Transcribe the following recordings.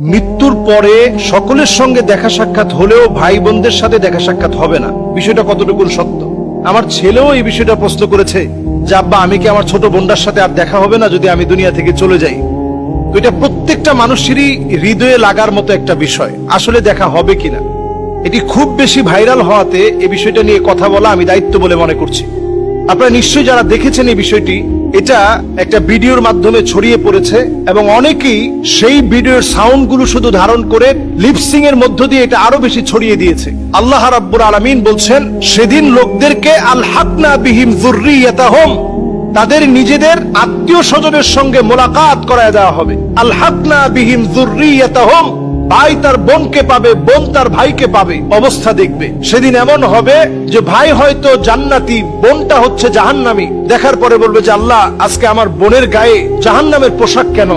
মৃত্যুর পরে সকলের সঙ্গে দেখা সাক্ষাৎ হলেও ভাই বোনদের সাথে দেখা সাক্ষাৎ হবে না। বিষয়টা কতটুকু সত্য? আমার ছেলেও এই বিষয়টা প্রশ্ন করেছে যে, আব্বা, আমি কি আমার ছোট বোনটার সাথে আর দেখা হবে না যদি আমি দুনিয়া থেকে চলে যাই? তো এটা প্রত্যেকটা মানুষেরই হৃদয়ে লাগার মতো একটা বিষয়। আসলে দেখা হবে কিনা? এটি খুব বেশি ভাইরাল হওয়াতে এ বিষয়টা নিয়ে কথা বলা আমি দায়িত্ব বলে মনে করছি। আপনারা নিশ্চয়ই যারা দেখেছেন এই বিষয়টি এটা একটা ভিডিওর মাধ্যমে ছড়িয়ে পড়েছে এবং অনেকেই সেই ভিডিওর সাউন্ডগুলো শুধু ধারণ করে লিপসিং এর মধ্য দিয়ে এটা আরও বেশি ছড়িয়ে দিয়েছে। আল্লাহ রাব্বুল আলামিন বলছেন, সেদিন লোকদেরকে আল হাকনা বিহিম যুররিয়াতাহুম, তাদের নিজেদের আত্মীয় স্বজনের সঙ্গে মোলাকাত করায় দেওয়া হবে। আল হাকনা বিহিম যুররিয়াতাহুম ভাই তার বোনকে পাবে, বোন তার ভাইকে পাবে। অবস্থা দেখবে। সেদিন এমন হবে যে ভাই হয়তো জান্নাতি, বোনটা হচ্ছে জাহান্নামি। দেখার পরে বলবে যে, আল্লাহ, আজকে আমার বোনের গায়ে জাহান্নামের পোশাক কেন?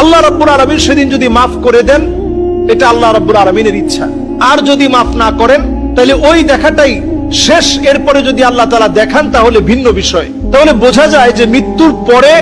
আল্লাহ রব্বুল আলমিন সেদিন যদি মাফ করে দেন, এটা আল্লাহ রব্বুল আলমিনের ইচ্ছা। আর যদি মাফ না করেন, তাহলে ওই দেখাটাই শেষ। এরপরে যদি আল্লাহ তালা দেখান, তাহলে ভিন্ন বিষয়। তাহলে বোঝা যায় যে মৃত্যুর পরে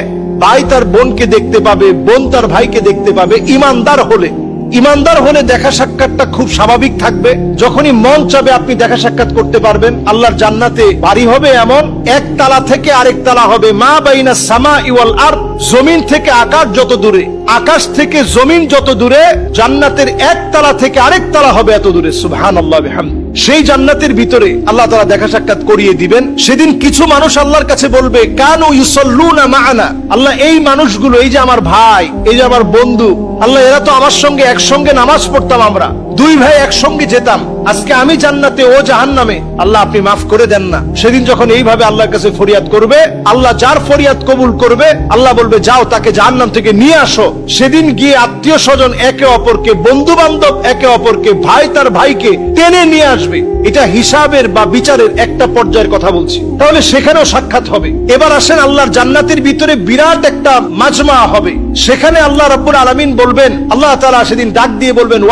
ভাই তার বোনকে দেখতে পাবে, বোন তার ভাইকে দেখতে পাবে, ইমানদার হলে। ইমানদার হলে দেখা সাক্ষাৎটা খুব স্বাভাবিক থাকবে। যখনই মন চাবে আপনি দেখা সাক্ষাৎ করতে পারবেন। আল্লাহর জান্নাতে বাড়ি হবে এমন, এক তালা থেকে আরেক তালা হবে। মা বাইনা সামা ইওয়াল আর জমিন থেকে আকাশ যত দূরে, আকাশ থেকে জমিন যত দূরে, জান্নাতের এক তালা থেকে আরেক তালা হবে এত দূরে। সুবহান আল্লাহ সেই জান্নাতের ভিতরে আল্লাহ তালা দেখা সাক্ষাৎ করিয়ে দিবেন। সেদিন কিছু মানুষ আল্লাহর কাছে বলবে, কানু ইউসল্লুনা মাআনা আল্লাহ, এই মানুষগুলো, এই যে আমার ভাই, এই যে আমার বন্ধু আল্লাহ, এরা তো আমার সঙ্গে একসঙ্গে নামাজ পড়তাম আমরা। দুই ভাই একসঙ্গে যেতাম। আজকে আমি জান্নাতে, ও জাহান্নামে। আল্লাহ, আপনি মাফ করে দেন না। সেদিন যখন এইভাবে আল্লাহর কাছে ফরিয়াদ করবে, আল্লাহ যার ফরিয়াদ কবুল করবে, আল্লাহ বলবে, যাও, তাকে জাহান্নাম থেকে নিয়ে আসো। সেদিন গিয়ে আত্মীয় স্বজন একে অপরকে বন্ধু বান্ধব একে অপরকে, ভাই তার ভাইকে টেনে নিয়ে আসবে। এটা হিসাবের বা বিচারের একটা পর্যায়ের কথা বলছি। তাহলে সেখানেও সাক্ষাৎ হবে। এবার আসেন আল্লাহর জান্নাতের ভিতরে বিরাট একটা মাজমা হবে। সেখানে আল্লাহ রাব্বুল আলামিন বলবেন, আল্লাহ তালা সেদিন ডাক দিয়ে বলবেন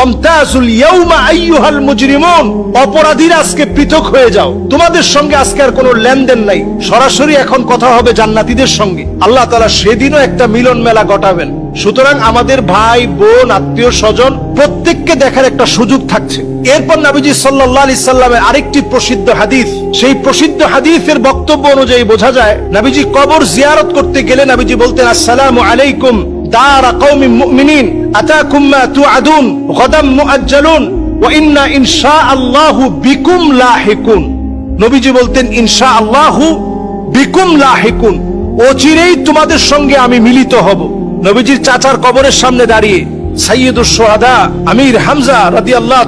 মুজরিমুন। অপরাধীরা আজকে পৃথক হয়ে যাও। তোমাদের সঙ্গে আজকে আর কোনো লেনদেন নাই। সরাসরি এখন কথা হবে জান্নাতিদের সঙ্গে। আল্লাহ তালা সেদিনও একটা মিলন মেলা ঘটাবেন। সুতরাং আমাদের ভাই, বোন, আত্মীয়, স্বজন প্রত্যেককে দেখার একটা সুযোগ থাকছে। এরপর নাবিজি সাল্লাল্লাহু আলাইহি সাল্লামের আরেকটি প্রসিদ্ধ হাদিস। সেই প্রসিদ্ধ হাদিসের বক্তব্য অনুযায়ী বোঝা যায়, নাবিজি কবর জিয়ারত করতে গেলে নাবিজি বলতেন, আসসালামু আলাইকুম কওমি মুমিনিন গাদাম মুআজ্জালুন, ওয়া ইন্না বিকুম লাহিকুন। নবীজি বলতেন, ইনশাআল্লাহু বিকুম লাহিকুন, অচিরেই তোমাদের সঙ্গে আমি মিলিত হব। নবীজির চাচার কবরের সামনে দাঁড়িয়ে আমির হামজা আল্লাহ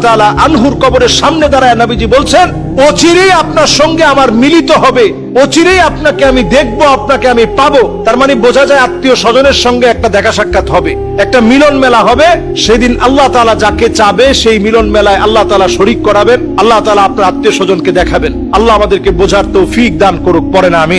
আনহুর কবরের সামনে দাঁড়ায় নবীজি বলছেন, অচিরেই আপনার সঙ্গে আমার মিলিত হবে। অচিরেই আপনাকে আমি দেখব, আপনাকে আমি পাবো। তার মানে বোঝা যায় আত্মীয় স্বজনের সঙ্গে একটা দেখা সাক্ষাৎ হবে। একটা মিলন মেলা হবে। সেদিন আল্লাহ তালা যাকে চাবে, সেই মিলন মেলায় আল্লাহ তালা শরিক করাবেন। আল্লাহ তালা আপনার আত্মীয় স্বজনকে দেখাবেন। আল্লাহ আমাদেরকে বোঝার তৌফিক দান করুক পরে না আমি